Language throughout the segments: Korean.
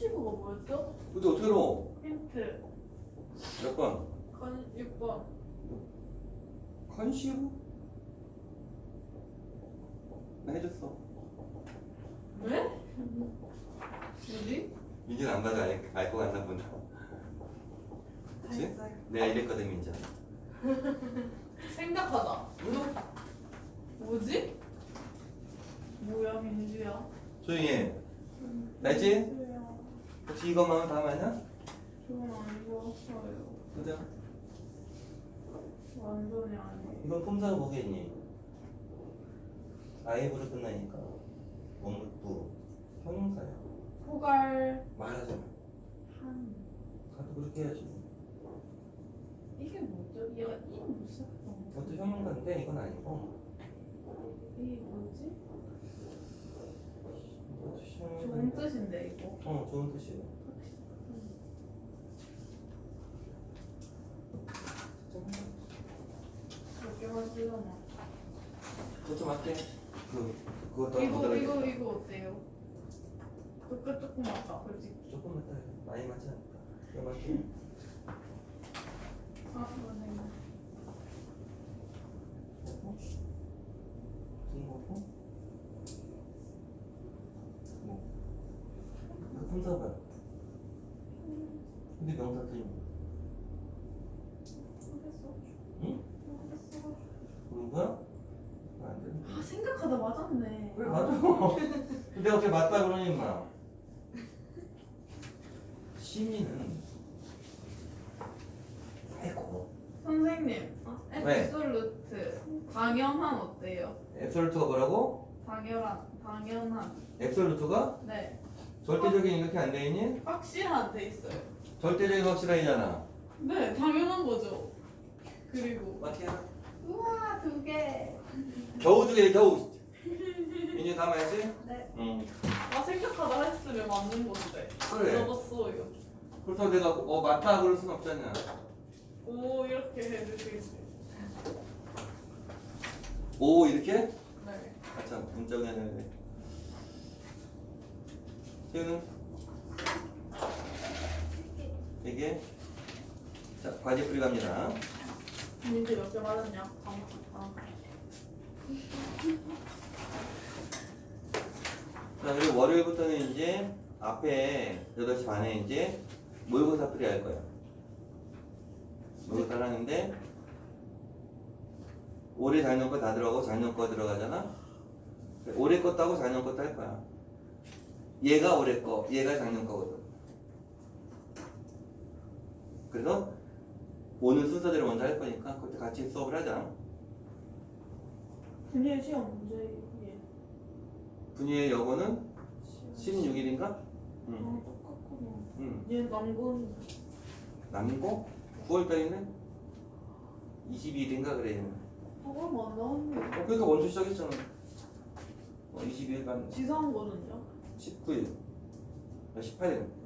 컨시브가 뭐였죠? 근데 어떻게 알아? 힌트. 몇 번? 컨 6번. 컨시브? 나 해줬어. 왜? 뭐지? 민준 안 봐도 알것 같나 보다. 그치? 했어요. 내가 이랬거든 민준. 생각하다. 뭐지? 뭐야 민주야? 조용히 해. 알지? 민주야. 혹시 이것만 하면 다 맞냐? 저는 안 좋았어요. 그죠? 아니에요. 이건 폼사가 뭐겠니? 아이브로 끝나니까 원물부 형용사야. 포갈 말하자면 한. 가도 그렇게 해야지. 이게 뭐죠? 얘가 이 무슨? 그것도 형용사인데 이건 아니고 이게 뭐지? 이것도 형용사. 좋은 뜻인데 이거. 어 좋은 뜻이에요. 쓰려나? 그것도 맞게. 그 그것도 이거 이거 돼. 이거 어때요? 그거 조금 맞다 솔직히. 조금 맞다. 많이 맞지 않을까? 이거 맞게. 아 맞네. 중국어? 뭐? 이거 폼사봐. 근데 명사 틀린 거. 모르겠어. 거야? 안 돼. 아 생각하다 맞았네. 그래 맞아. 근데 어떻게 맞다 그러니 마. 시민은 아이고 선생님. 아, 왜? 앱솔루트. 당연한 어때요? 앱솔루트가 뭐라고? 당연한. 당연한. 앱솔루트가 네. 절대적인 이렇게 안 돼 있니? 확실한 돼 있어요. 절대적인 확실한이잖아. 네, 당연한 거죠. 그리고 맞게 해라. 우와 두 개. 겨우 두 개 겨우. 이제 다 말지? 네. 응. 아 생각하다 했으면 맞는 건데. 그래. 적었어요. 그렇다고 내가 어 맞다 그럴 순 없잖아. 오 이렇게 해주시지. 오 이렇게? 네. 아참 문자가 해야 세우는 이게 자 과제 풀이 갑니다. 민지 몇개 맞았냐? 아, 아. 자 그리고 월요일부터는 이제 앞에 8시 반에 이제 모의고사 풀이 할 거야. 모의고사를 하는데 올해 작년 거 다 들어가고 작년 거 들어가잖아. 올해 것도 하고 작년 것도 할 거야. 얘가 올해 거, 얘가 작년 거거든. 그래서 오늘 순서대로 먼저 할 거니까 그때 같이 수업을 하자. 분열 시험 문제 예. 분유의 여고는 16일인가? 응. 아 똑같구나. 응. 얘 남군. 남고? 9월달이네? 22일인가 그래. 그걸 안 나왔네. 어, 그러니까 먼저 시작했잖아. 어, 22일간 지사한 거는요? 19일, 18일.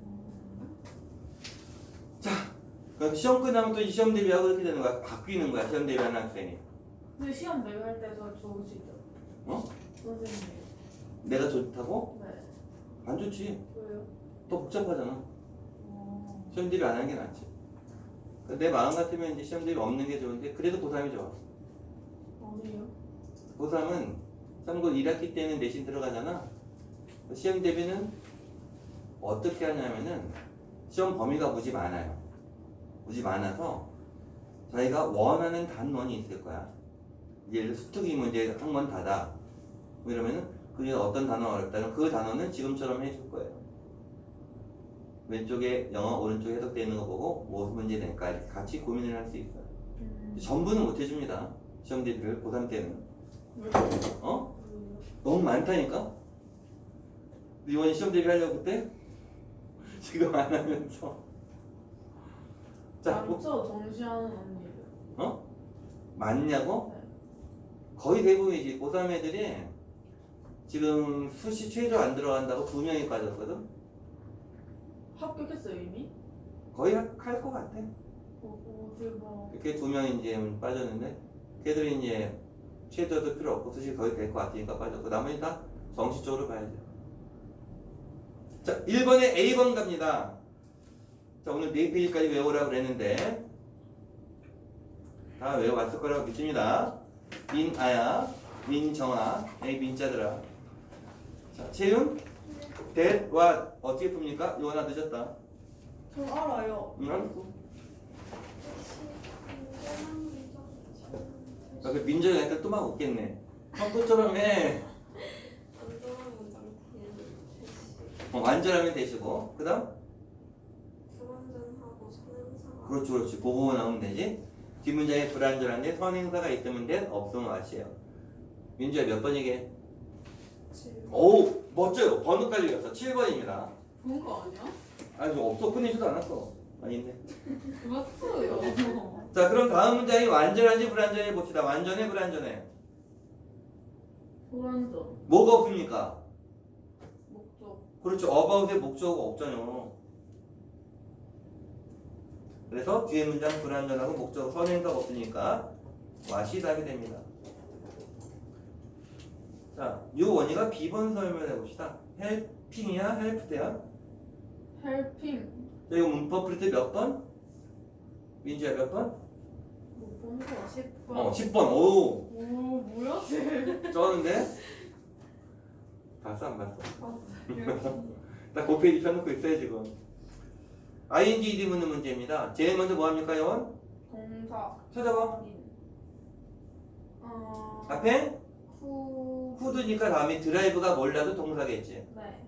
그럼 시험 끝나면 또 이 시험 대비하고 이렇게 되는 거야. 바뀌는 거야. 시험 대비하는 학생이. 근데 시험 대비할 때저 좋으시죠? 어? 선생님. 내가 좋다고? 네. 안 좋지. 왜요? 더 복잡하잖아. 어. 시험 대비 안 하는 게 낫지. 그러니까 내 마음 같으면 이제 시험 대비 없는 게 좋은데 그래도 고3이 좋아. 아니에요. 고3은 참고 1학기 때는 내신 들어가잖아. 시험 대비는 어떻게 하냐면은 시험 범위가 무지 많아요. 무지 많아서 자기가 원하는 단원이 있을 거야. 예를 들어 수특이 문제 한번 다다. 뭐 이러면은 그게 어떤 단어가 어렵다면 그 단어는 지금처럼 해줄 거예요. 왼쪽에 영어, 오른쪽에 해석되어 있는 거 보고 무슨 문제 낼까 이렇게 같이 고민을 할 수 있어요. 음. 전부는 못 해줍니다. 시험 대비를 고3 때는. 왜? 어? 너무 많다니까? 이번 시험 대비하려고 그때? 지금 안 하면서 자, 뭐, 많죠 정시하는 언니들. 어? 맞냐고? 네. 거의 대부분이지 고3 애들이 지금 수시 최저 안 들어간다고 두 명이 빠졌거든? 합격했어요 이미? 거의 할것 같아 오, 오 대박. 이렇게 두 명이 이제 빠졌는데 걔들이 이제 최저도 필요 없고 수시 거의 될 것 같으니까 빠졌고 나머지 다 정시 쪽으로 봐야죠 자, 1번에 A번 갑니다. 자, 오늘 4페이지까지 외우라고 그랬는데 다 외워왔을 거라고 믿습니다. 민아야, 민정아, 에이 민자들아. 자, 채윤, that, what 어떻게 풉니까? 요거나 늦었다. 전 알아요. 응, 알았어. 아, 그 민정이 약간 또막 웃겠네. 형 또처럼 해. 어, 완전하면 되시고. 그 다음? 불완전하고 선행사가 그렇죠, 그렇지. 그거 나오면 되지. 뒷문장에 불완전한데 선행사가 있으면 돼. 없으면 와시에요. 민주야 몇 번이게? 오, 멋져요. 번호 깔리겠어. 7번입니다. 좋은 거 아니야? 아니, 저 없어. 끝내지도 않았어. 아닌데. 맞어요. 자, 그럼 다음 문장이 완전한지 불완전해 봅시다. 완전해, 불완전해. 불완전. 뭐가 없습니까? 목적. 그렇죠. about의 목적어가 없잖아요. 그래서 뒤에 문장 불완전하고 목적어 선행사가 없으니까 와시 답이 됩니다. 자, 요 원이가 B번 설명해 봅시다. helping이야, helped야? 헬핑. 자, 이거 문법 프리트 몇 번? 민주야 몇 번? 못 본 거 10번. 어, 10번. 오, 오 뭐야 쟤? 쩌는데? 봤어, 안 봤어? 봤어요. 나 고페이지 펴놓고 있어요, 지금. Ing 묻는 문제입니다. 제일 먼저 뭐 합니까, 영원? 동사. 찾아봐. 어. 앞에 후. 후드니까 다음에 드라이브가 몰라도 동사겠지. 네.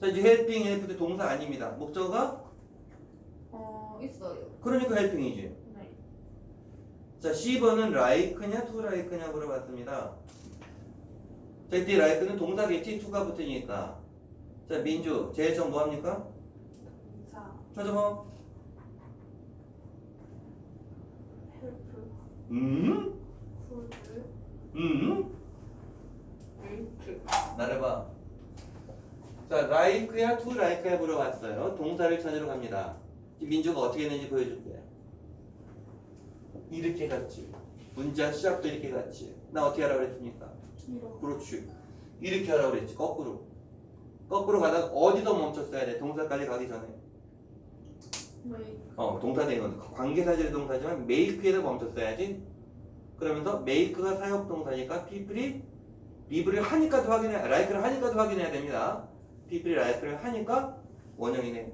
자, 이제 helping, help도 동사 아닙니다. 목적어가? 어 있어요. 그러니까 helping이지. 네. 자, C번은 like냐, to like냐 물어봤습니다. 자, 이때 like는 동사겠지, to가 붙으니까. 자, 민주, 제일 처음 뭐 합니까? 찾아봐. 헬프 음? 푸드 음? 웨이트. 나래봐. 자, like야, to like야 물어봤어요. 동사를 찾으러 갑니다. 이 민주가 어떻게 했는지 보여줄게요. 이렇게 갔지. 문장 시작도 이렇게 갔지. 나 어떻게 하라고 그랬습니까? 그렇지. 이렇게 하라고 그랬지. 거꾸로. 거꾸로 가다가 어디서 멈췄어야 돼? 동사까지 가기 전에. 어, 동사 되는 건 관계사절의 동사지만 make에서 멈췄어야지. 그러면서 make가 사역 동사니까 people이 live를 하니까도 확인해, like를 하니까도 확인해야 됩니다. people이 like를 하니까 원형이네.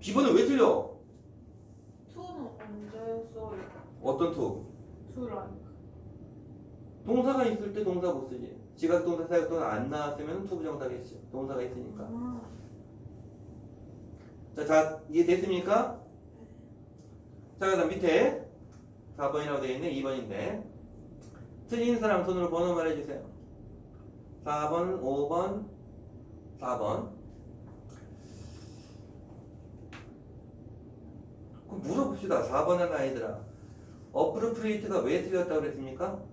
비번은 왜 틀려? 투는 언제 써요? 어떤 투? 투 라이크. 동사가 있을 때 동사 못 쓰지. 지각 동사, 사역 동사 안 나왔으면 투 부정사겠지. 동사가 있으니까. 아. 자, 자, 이해 됐습니까? 자, 그 다음 밑에 4번이라고 되어 있네. 2번인데. 틀린 사람 손으로 번호 말해 주세요. 4번, 5번, 4번. 그럼 물어봅시다. 4번 하는 아이들아. 어프로프리에이트가 왜 틀렸다고 그랬습니까?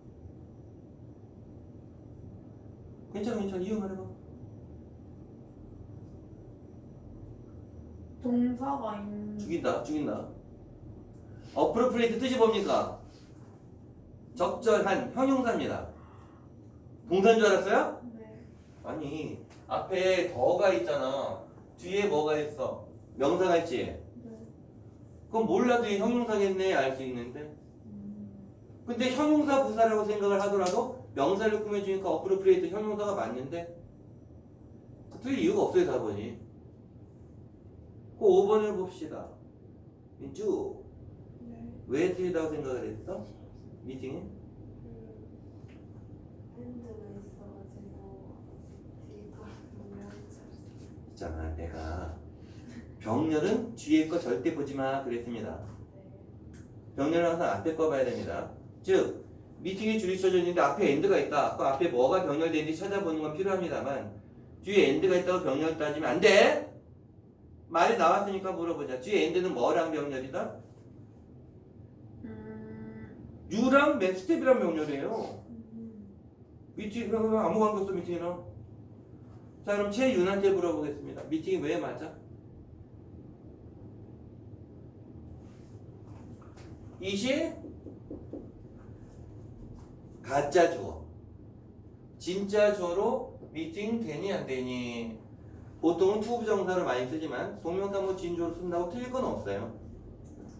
괜찮아, 괜찮아. 이유 말해봐. 동사가 있는. 죽인다, 죽인다. 어프로프리에이트 뜻이 뭡니까? 적절한 형용사입니다. 동사인 줄 알았어요? 네. 아니, 앞에 더가 있잖아. 뒤에 뭐가 있어? 명사가 있지? 네. 그럼 몰라도 이 형용사겠네 알 수 있는데. 음. 근데 형용사 부사라고 생각을 하더라도 명사를 꾸며주니까 어프로프리에이트 형용사가 맞는데 틀릴 이유가 없어요 4번이. 그 5번을 봅시다. 민주 네. 왜 틀리다고 생각을 했어? 미팅에? 있잖아 내가 병렬은 뒤에 거 절대 보지 마 그랬습니다. 병렬은 항상 앞에 거 봐야 됩니다. 즉 미팅에 줄이 쳐져 있는데 앞에 엔드가 있다 그 앞에 뭐가 병렬되는지 찾아보는 건 필요합니다만 뒤에 엔드가 있다고 병렬 따지면 안 돼! 말이 나왔으니까 물어보자 뒤에 엔드는 뭐랑 병렬이다? 음. 유랑 맵스텝이랑 병렬이에요 음. 미팅 그럼 아무 관계 없어 미팅이랑 자 그럼 최윤한테 물어보겠습니다 미팅이 왜 맞아? 이시 가짜 주어 진짜 주어로 미팅 되니 안 되니 보통은 투 부정사를 많이 쓰지만 동명사 뭐 진주어로 쓴다고 틀릴 건 없어요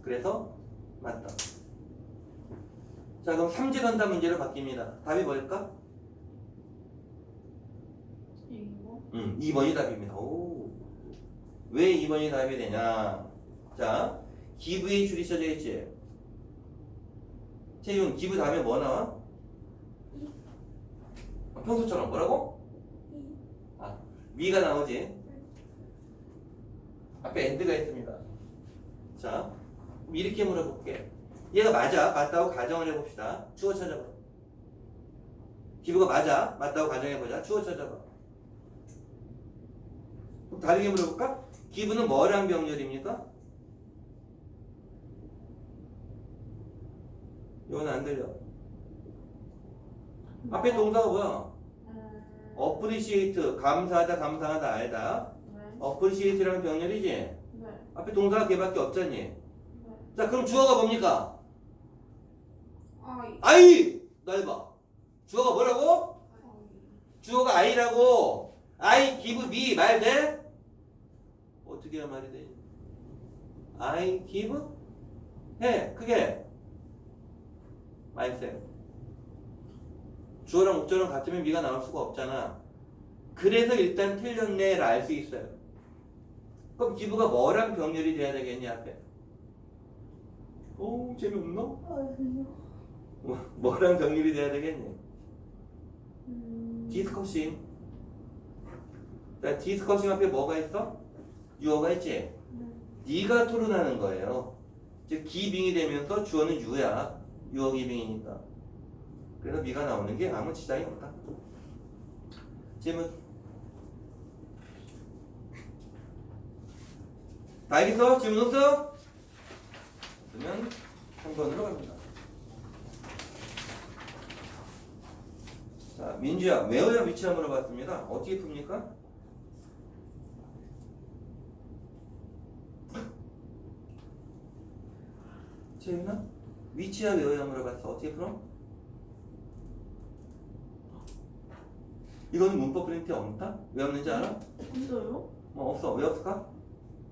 그래서 맞다 자 그럼 삼지선다 문제로 바뀝니다 답이 뭘까? 이거 음, 2번이 답입니다. 오. 왜 2번이 답이 되냐? 자, 기부의 줄이 써져 있지? 채윤, 기부 다음에 뭐 나와? 아, 평소처럼 뭐라고? 아, 위가 나오지? 앞에 엔드가 있습니다. 자, 그럼 이렇게 물어볼게. 얘가 맞아, 맞다고 가정을 해봅시다. 주어 찾아봐. 기부가 맞아, 맞다고 가정해보자. 주어 찾아봐. 그럼 다르게 물어볼까? 기부는 뭐랑 병렬입니까? 이건 안 들려. 앞에 동사가 뭐야? 음, appreciate 감사하다 감사하다 알다. 네. appreciate라는 병렬이지. 네. 앞에 동사가 걔밖에 없잖니. 네. 자 그럼 주어가 뭡니까? 아이 I. 넓어. 주어가 뭐라고? 주어가 I라고. I give me 말 돼? 어떻게 해야 말이 돼? I give 해 그게 말세 주어랑 목적어랑 같으면 미가 나올 수가 없잖아. 그래서 일단 틀렸네를 알 수 있어요. 그럼 기부가 뭐랑 병렬이 돼야 되겠니 앞에? 오 재미없나? 뭐, 뭐랑 병렬이 돼야 되겠니? 음, 디스커싱. 자 디스커싱 앞에 뭐가 있어? 유어가 있지? 네가 토론하는 거예요. 즉 기빙이 되면서 주어는 유야. 유어 기빙이니까 그래서 미가 나오는 게 아무 지장이 없다 질문 다 알겠어? 질문 없어? 그러면 3번으로 갑니다 자 민주야 외워야 위치를 물어봤습니다 어떻게 풉니까? 재윤아? 위치야 외워야 물어봤어 어떻게 풀어? 이거는 문법 프린트에 없다? 왜 없는지 알아? 진짜요? 뭐 없어 왜 없을까?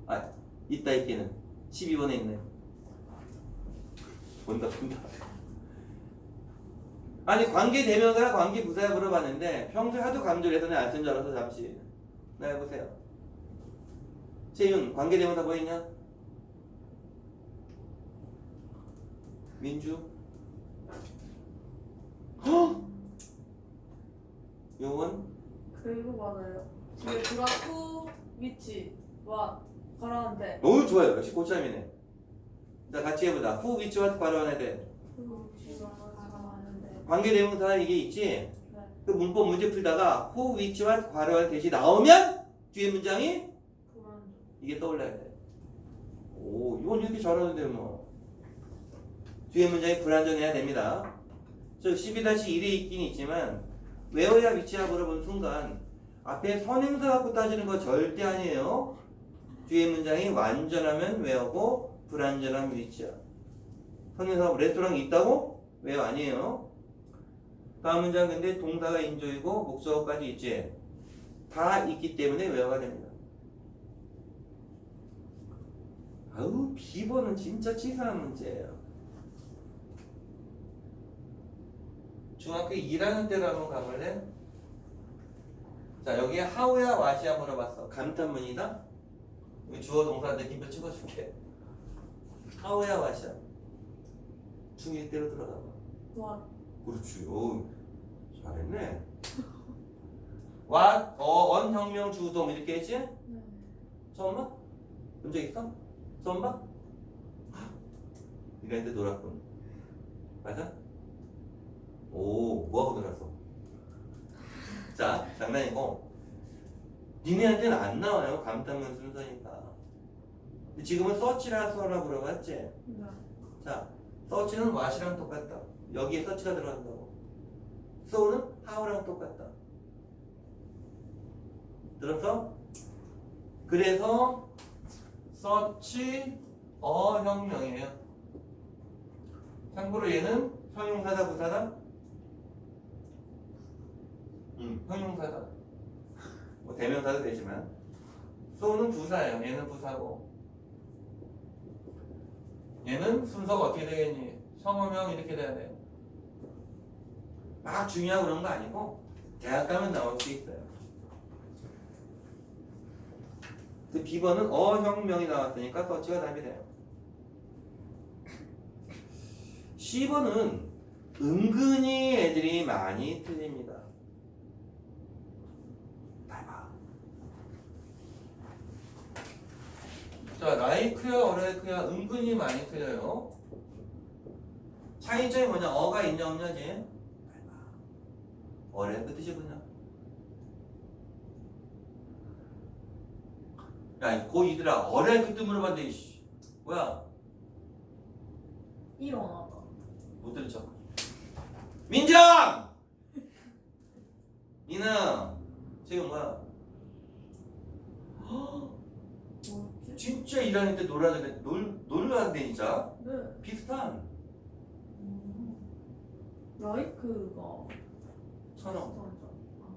아 있다 있기는 12번에 있네 본다 본다 아니 관계 대명사 관계 부사야 물어봤는데 평소에 하도 강조를 해서 내가 안쓴 줄 알아서 잠시 나 해보세요 재윤 관계 대명사 뭐 있냐? 민주 헉! 요원 그리고 맞아요. 집에 들어가고 위치 와 가라앉대. 너무 좋아요 역시 고참이네 자 같이 해보자 후 위치와 발언해야 돼 위치가 가라앉는데. 관계대명사 이게 있지? 네. 그 문법 문제 풀다가 후 위치와 괄호한 대시 나오면 뒤에 문장이. 이게 떠올라야 돼. 오, 이건 이렇게 잘하는데 뭐. 뒤에 문장이 불안전해야 됩니다. 저 12-1에 있긴 있지만 외워야 위치야 물어본 순간 앞에 선행사 갖고 따지는 거 절대 아니에요. 뒤에 문장이 완전하면 외우고 불완전하면 위치야. 선행사 레스토랑 있다고? 외워 아니에요. 다음 문장 근데 동사가 인조이고 목적어까지 있지. 다 있기 때문에 외워가 됩니다. 아우 비번은 진짜 치사한 문제예요. 중학교 2학년 때로 한번 가볼래? 자 여기에 하우야 와시야 물어봤어. 감탄문이다. 여기 주어 동사 느낌표 찍어줄게. 하우야 와시야. 중1 때로 들어가 봐. 와 그렇지. 오 잘했네. 와, 어, 언, 혁명, 주동 이렇게 했지? 네. 처음 봐? 본적 있어? 처음 봐? 이랬는데 놀았군. 맞아? 오, 뭐하고 놀았어? 자, 장난이고. 니네한테는 안 나와요. 감탄문 순서니까. 근데 지금은 서치라 써라 물어봤지? 네. 자, 서치는 what이랑 똑같다. 여기에 서치가 들어간다고. so는 how랑 똑같다. 들었어? 그래서 서치 어혁명이에요. 참고로 얘는 형용사다 부사다? 음, 형용사다. 뭐 대명사도 되지만 so는 부사예요. 얘는 부사고 얘는 순서가 어떻게 되겠니? 성어명 이렇게 돼야 돼요. 막 중요하고 그런 거 아니고 대학 가면 나올 수 있어요. 그 B번은 어형명이 나왔으니까 서치가 답이 돼요. 10번은 은근히 애들이 많이 틀립니다. 봐봐. 자, 라이크야, 어라이크야 은근히 많이 틀려요. 차이점이 뭐냐? 어가 있냐 없냐지? 어라이크 뜻이 뭐냐? 야, 고 이들아, 어라이크 뜻 물어봤는데, 이씨. 뭐야? 일어나다. 못 척. 민정! 니는 지금 뭐야? 뭐지? 진짜 일하는 때 놀아야 돼. 놀, 놀러 왔는데 진짜. 네. 비슷한 음. 라이크가. 맞아. 아.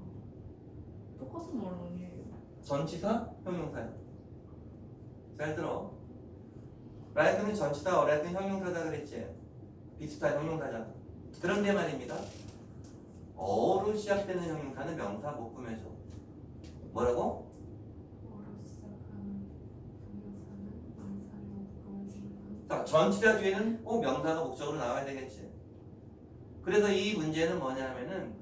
똑같은 말 아니에요. 전치사, 형용사야. 잘 들어. 라이크는 전치사, 어라이크는 형용사다 그랬지. 비슷한 형용사잖아. 그런데 말입니다. 어로 시작되는 형용사는 명사 못 구매줘. 뭐라고? 어로 시작하는 동영상은 만사를 묶어주는 자, 전치사 뒤에는 꼭 명사가 목적으로 나와야 되겠지. 그래서 이 문제는 뭐냐면은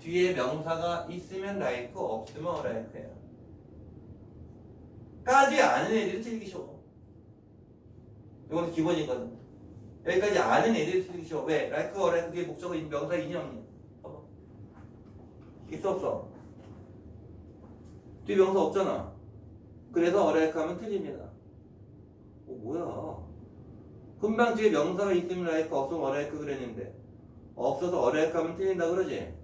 뒤에 명사가 있으면 like, 없으면 어라이크예요. 까지 아는 애들이 틀리기 쉬워. 이건 기본이거든. 여기까지 아는 애들이 틀리기 쉬워. 왜? like, 어라이크 뒤에 목적어 명사 없니? 봐봐. 있어 없어? 뒤에 명사 없잖아. 그래서 어라이크 하면 틀립니다. 어 뭐야? 금방 뒤에 명사가 있으면 라이크 없으면 어라이크 그랬는데 없어서 어라이크 하면 틀린다 그러지?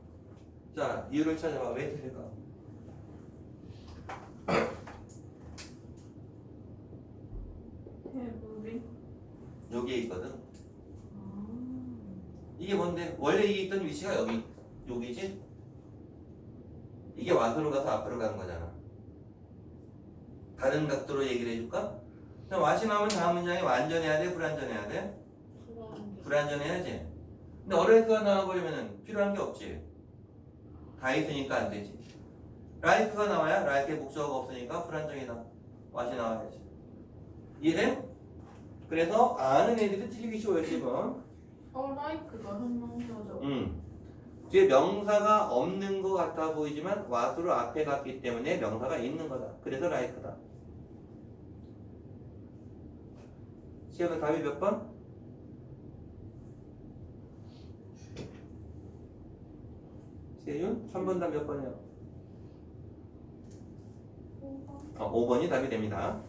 자 이유를 찾아봐 왜 틀릴까? 여기에 있거든 아. 이게 뭔데? 원래 이게 있던 위치가 여기 여기지? 이게 와서로 가서 앞으로 가는 거잖아 다른 각도로 얘기를 해줄까? 자 와시 나오면 다음 문장이 완전해야 돼? 불완전해야 돼? 불완전해야지 근데 어라이크가 나와버리면 필요한 게 없지 다 있으니까 안 되지 라이크가 나와야 라이크의 목적어가 없으니까 불안정이다 맛이 나와야지 이해돼? 그래서 아는 애들이 틀리기 쉬워요 지금 어 라이크가 형용사죠. 음. 뒤에 명사가 없는 것 같아 보이지만 와수로 앞에 갔기 때문에 명사가 있는 거다 그래서 라이크다 시험의 답이 몇 번? 세윤 3번 답 몇 번이요? 어, 5번이 답이 됩니다.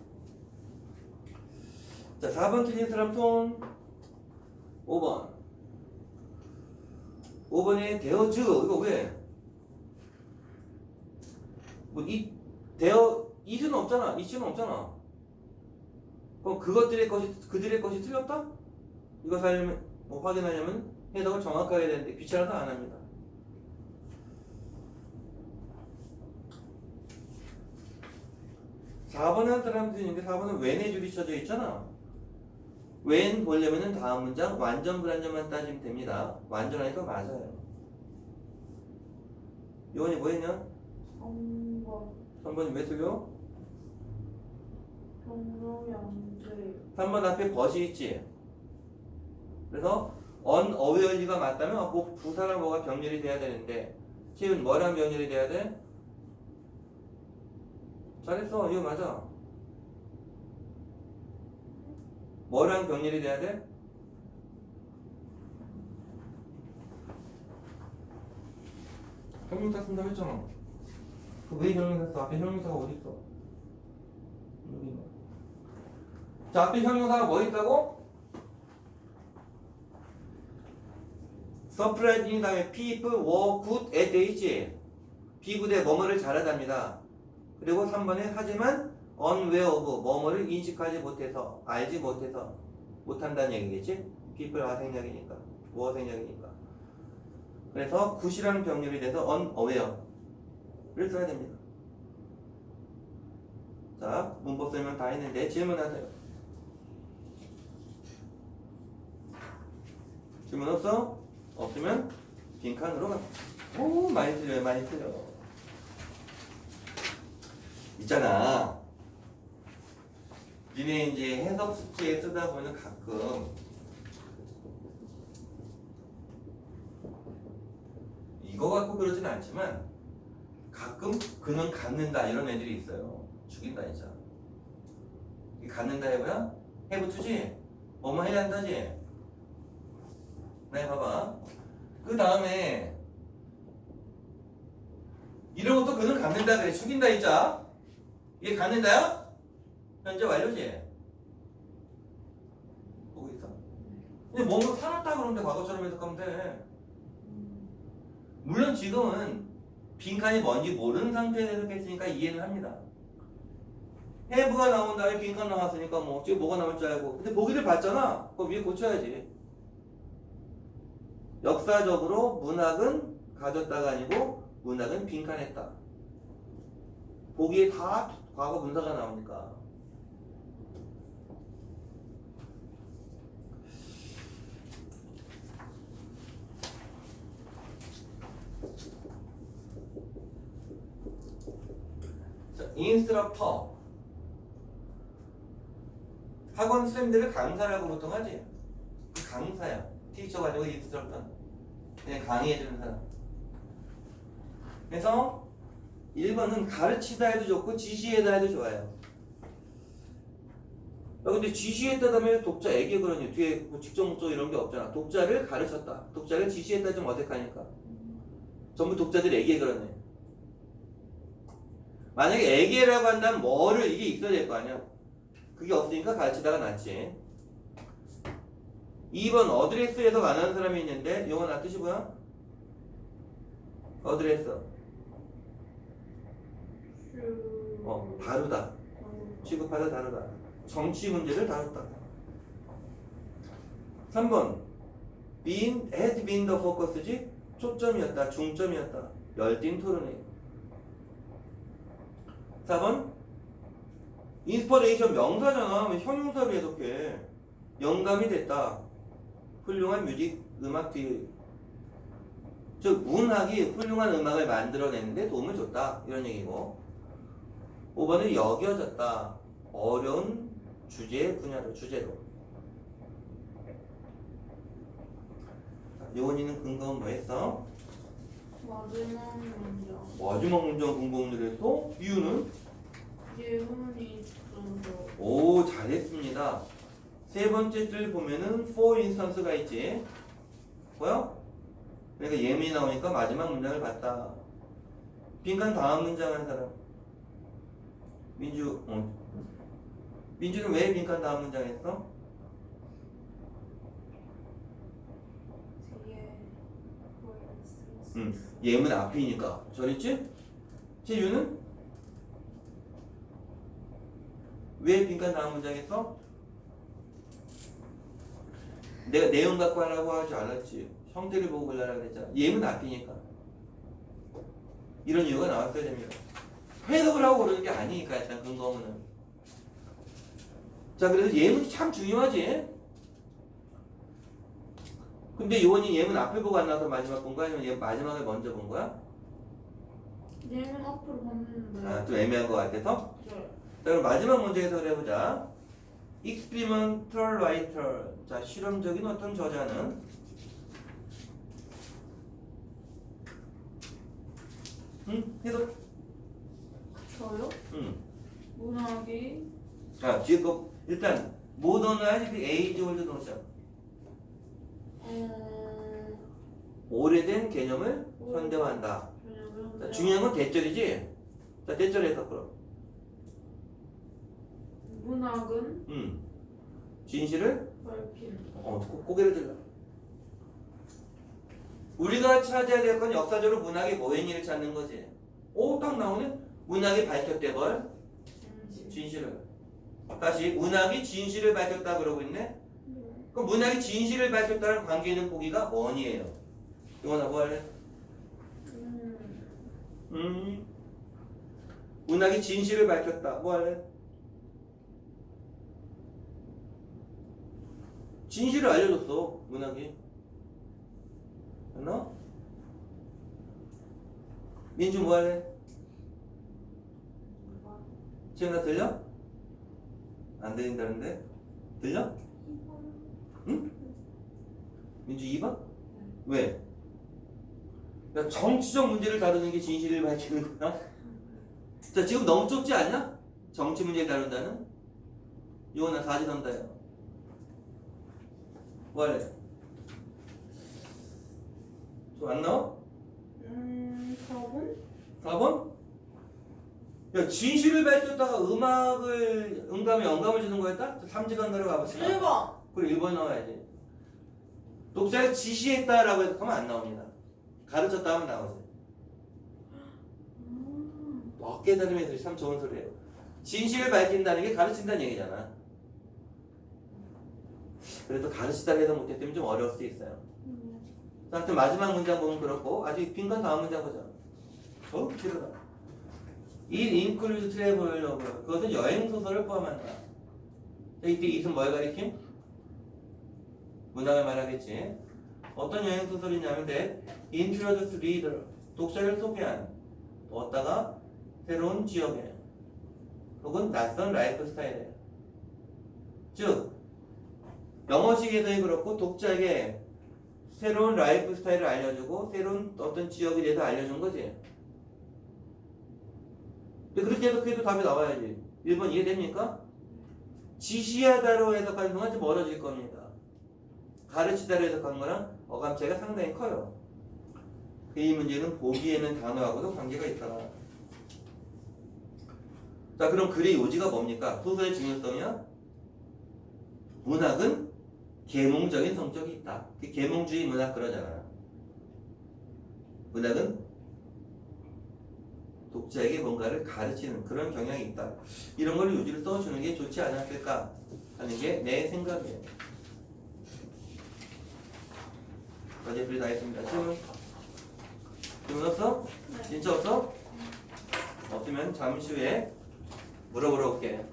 자, 4번 틀린 사람 손. 5번. 5번에 되어주. 이거 왜? 뭐, 이, 되어, 이수는 없잖아. 이수는 없잖아. 그럼 그것들의 것이, 그들의 것이 틀렸다? 이거 하려면, 뭐 확인하려면 해석을 정확하게 해야 되는데 귀찮아서 안 합니다. 사번한 사람들이 있는데 4번은 when의 줄이 쳐져 있잖아. when 보려면은 다음 문장 완전 불완전만 따지면 됩니다. 완전하니까 맞아요. 요원이 뭐 했냐? 3번 3번이 왜 틀려? 경로양제 3번 앞에 벗이 있지. 그래서 unaware,가 맞다면 꼭 부사랑 뭐가 병렬이 돼야 되는데 지금 뭐랑 병렬이 돼야 돼? 잘했어. 이거 맞아. 뭐랑 병렬이 돼야 돼? 형용사 쓴다고 했잖아. 그왜 형용사 써? 앞에 형용사가 어디 있어? 자, 앞에 형용사가 뭐 있다고? 서프라이징 다음에 people were good at age. 비구대 뭐뭐를 잘하답니다. 그리고 3번에 하지만 unaware of 뭐뭐를 인식하지 못해서 알지 못해서 못한다는 얘기겠지? people 아 생략이니까 뭐 생략이니까 그래서 굿이라는 병렬이 돼서 unaware를 써야 됩니다. 자, 문법 설명 다 했는데 질문하세요. 질문 없어? 없으면 빈칸으로 가. 오, 많이 틀려요, 많이 틀려. 있잖아. 니네 이제 해석 숙제에 쓰다 보면 가끔 이거 갖고 그러진 않지만 가끔 그는 갖는다 이런 애들이 있어요. 죽인다. 이 갖는다 해봐야 해부투지 뭐뭐 해야 한다지. 네 봐봐. 그 다음에 이런 것도 그는 갖는다 그래 죽인다 진짜. 이게 갖는다야? 현재 완료지. 보고 있어. 근데 뭔가 살았다 그러는데 과거처럼 해석하면 돼. 물론 지금은 빈칸이 뭔지 모르는 상태에서 해석했으니까 이해는 합니다. 해부가 나온 다음에 빈칸 나왔으니까 뭐 지금 뭐가 나올 줄 알고 근데 보기를 봤잖아. 그거 위에 고쳐야지. 역사적으로 문학은 가졌다가 아니고 문학은 빈칸했다. 보기에 다 과거 분사가 나오니까. 자, 인스트럭터. 학원 쌤들을 강사라고 보통 하지. 그 강사야. 티처가 아니고 인스트럭터. 그냥 강의해주는 사람. 그래서 1번은 가르치다 해도 좋고 지시해다 해도 좋아요. 야, 근데 지시했다 하면 독자 애기 그러니 뒤에 뭐 직접 목적 이런 게 없잖아. 독자를 가르쳤다. 독자를 지시했다 좀 어색하니까. 전부 독자들이 애기 그러네. 만약에 애기라고 한다면 뭐를 이게 있어야 될 거 아니야. 그게 없으니까 가르치다가 낫지. 2번 어드레스에서 안 하는 사람이 있는데 이건 아 뜻이 뭐야? 어드레스. 어, 다루다. 취급하다 다루다. 정치 문제를 다뤘다. 3번 been had been the focus지 초점이었다 중점이었다 열띤 토론회 4번 인스퍼레이션 명사잖아. 왜 형용사로 해석해. 영감이 됐다. 훌륭한 뮤직 음악 뒤 즉 문학이 훌륭한 음악을 만들어내는데 도움을 줬다. 이런 얘기고. 5번은 여겨졌다. 어려운 주제 분야로 주제로. 요원이는 근거는 뭐 했어? 마지막 문장 마지막 문장 근거문을 했어? 이유는? 오 잘했습니다 세 번째 줄 보면은 for instance가 있지 뭐야? 그러니까 예문이 나오니까 마지막 문장을 봤다 빈칸 다음 문장 한 사람 민주 어. 민주는 왜 빈칸 다음 문장 했어? 뒤에 응. 예문 앞이니까 잘했지? 재유는 왜 빈칸 다음 문장 했어? 내가 내용 갖고 하라고 하지 않았지 형태를 보고 골라라 그랬잖아 예문 앞이니까 이런 이유가 나왔어야 됩니다 해석을 하고 그러는 게 아니니까 일단 근거문은 자 그래서 예문이 참 중요하지 근데 요원이 예문 앞을 보고 안 나와서 마지막 본 거야? 아니면 얘 마지막을 먼저 본 거야? 예문 앞으로 봤는데 아, 좀 애매한 것 같아서 네. 자 그럼 마지막 문제 해석을 해보자. experimental writer 자 실험적인 어떤 저자는? 응? 해석 저요? 응. 문학이? 자 뒤에 거 일단 모더나이즈 에이지 올드 노션 어... 오래된 개념을 현대화한다. 왜냐면 자, 중요한 건 대절이지? 자 대절 해석 그럼 문학은 응. 진실을 밝힌 어, 고, 고개를 들라. 우리가 찾아야 될 건 역사적으로 문학의 뭐인지를 찾는 거지. 오, 딱 나오네? 문학이 밝혔대걸 진실 진실을. 다시 문학이 진실을 밝혔다 그러고 있네. 그럼 문학이 진실을 밝혔다는 관계는 보기가 원이에요. 이거나 뭐 할래? 음. 음. 문학이 진실을 밝혔다. 뭐 할래? 진실을 알려줬어. 문학이. 됐나? 민주 뭐 할래? 지금 나 들려? 안 들린다는데? 들려? 응? 민주 2번? 왜? 야, 정치적 문제를 다루는 게 진실을 밝히는 거야? 자, 지금 너무 좁지 않냐? 정치 문제를 다룬다는? 이거 나 다시 선다요. 뭐 할래? 저안 나와? 음. 4번? 4번? 야, 진실을 밝혔다가 음악을, 음감에 영감을 주는 거였다? 3지간 들어가 봅시다. 1번. 그리고 1번 나와야지. 독자를 지시했다라고 해서 하면 안 나옵니다. 가르쳤다 하면 나오지. 뭐 깨달음에서 참 좋은 소리예요. 진실을 밝힌다는 게 가르친다는 얘기잖아. 그래도 가르치다 해도 못했기 때문에 좀 어려울 수도 있어요. 자, 하여튼 마지막 문장 보면 그렇고 아직 빈건 다음 문장 보자. 어? 길어다. It includes travel. 그것은 여행 소설을 포함한다. 자, 이때 이은 뭘 가리킴? 문학을 말하겠지. 어떤 여행 소설이냐면 돼. Introduce reader. 독자를 소개한. 어디다가 새로운 지역에 혹은 낯선 라이프 스타일에. 즉 영어식에서는 그렇고 독자에게 새로운 라이프 스타일을 알려주고 새로운 어떤 지역에 대해서 알려준 거지. 근데 그렇게 해석해도 답이 나와야지. 1번 이해됩니까? 지시하다로 해석하는 동안 좀 멀어질 겁니다. 가르치다로 해석하는 거랑 어감 차이가 상당히 커요. 이 문제는 보기에는 단어하고도 관계가 있다. 자, 그럼 글의 요지가 뭡니까? 소설의 중요성이야? 문학은 계몽적인 성격이 있다. 그 계몽주의 문학 그러잖아. 문학은 독자에게 뭔가를 가르치는 그런 경향이 있다. 이런 걸 요지를 써주는 게 좋지 않았을까 하는 게 내 생각이에요. 어제 우리 다 했습니다. 질문? 질문 없어? 진짜 없어? 없으면 잠시 후에 물어보러 올게.